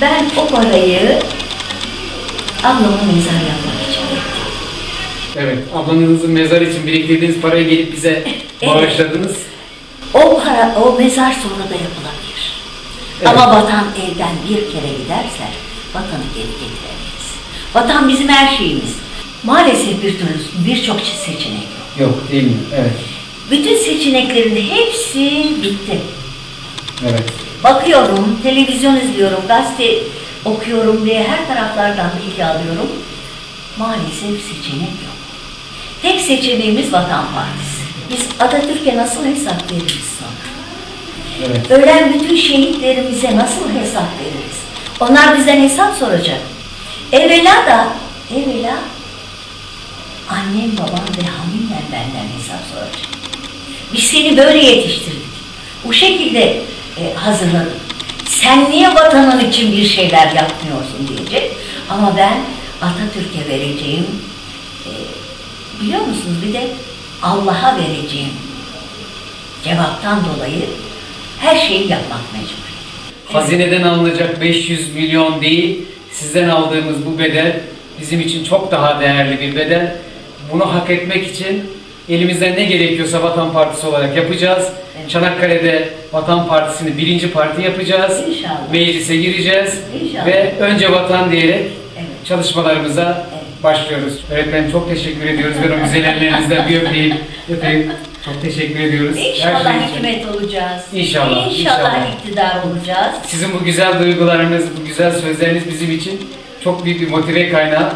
Ben o parayı ablamın mezar yapmak için ettim. Evet, ablanızın mezarı için biriktirdiğiniz parayı gelip bize Evet. bağışladınız. O para, o mezar sonra da yapılabilir. Evet. Ama vatan elden bir kere giderse vatanı geri getiremeyiz. Vatan bizim her şeyimiz. Maalesef bir türlü birçok seçenek yok. Yok, değil mi? Evet, Bütün seçeneklerin hepsi bitti. evet. Bakıyorum, televizyon izliyorum, gazete okuyorum diye her taraflardan bilgi alıyorum. Maalesef seçenek yok. Tek seçeneğimiz Vatan Partisi. Biz Atatürk'e nasıl hesap veririz sonra? Evet. Ölen bütün şehitlerimize nasıl hesap veririz? Onlar bizden hesap soracak. Evvela da, evvela annem, babam ve hamimler benden hesap soracak. Biz seni böyle yetiştirdik. Bu şekilde e, hazırladık. Sen niye vatanın için bir şeyler yapmıyorsun diyecek. Ama ben Atatürk'e vereceğim, e, biliyor musunuz bir de Allah'a vereceğim cevaptan dolayı her şeyi yapmak mecbur. Hazineden alınacak 500 milyon değil, sizden aldığımız bu bedel bizim için çok daha değerli bir bedel. Bunu hak etmek için elimizden ne gerekiyorsa Vatan Partisi olarak yapacağız. Evet. Çanakkale'de Vatan Partisi'ni birinci parti yapacağız. İnşallah. Meclise gireceğiz. İnşallah. Ve önce vatan diyerek Evet. çalışmalarımıza Evet. başlıyoruz. Öğretmenim çok teşekkür ediyoruz. Ben o güzel ellerinizden bir öpeyim. öpeyim. Çok teşekkür ediyoruz. Her İnşallah şey için. hükümet olacağız. İnşallah, İnşallah inşallah. iktidar olacağız. Sizin bu güzel duygularınız, bu güzel sözleriniz bizim için çok büyük bir motive kaynağı.